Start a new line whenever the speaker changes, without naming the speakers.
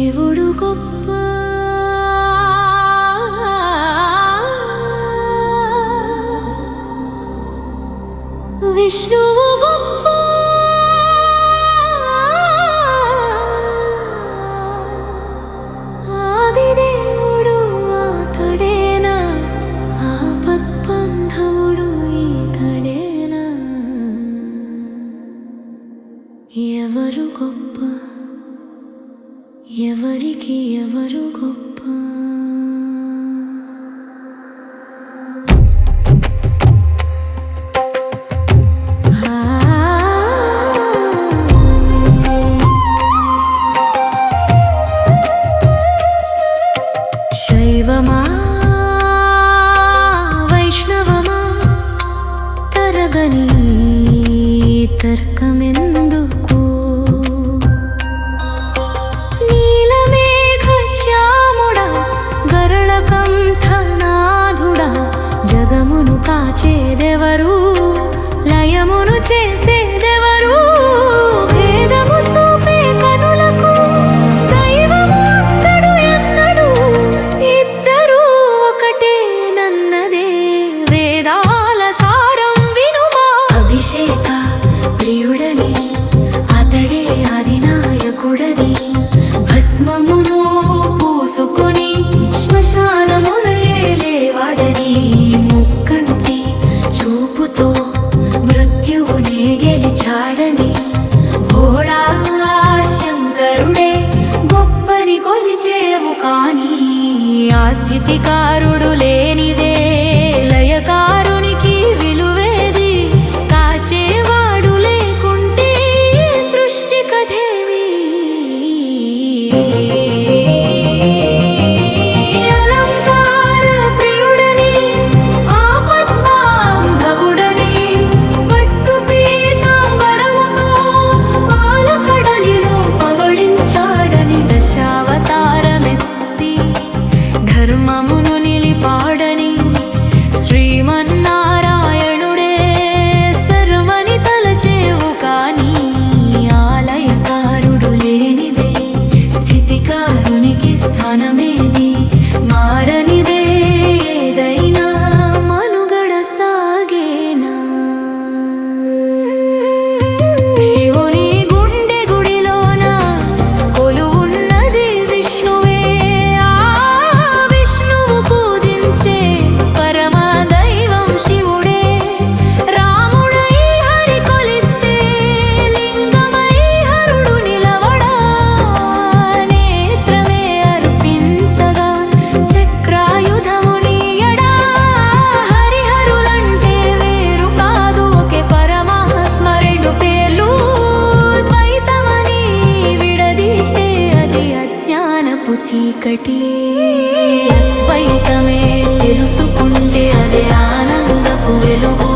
దేవుడు గొప్ప. విష్ణు ఎవరికి ఎవరు గొప్ప? శైవమా? వైష్ణవమా? తరగని తర్క నిలిచాడని భోడా శంకరుడే గొప్పని కొలిచేవు కానీ ఆ స్థితికారుడు లేనిదే చీకటి. అద్వైతమే తెలుసుకుంటే అదే ఆనందపు వెలుగు.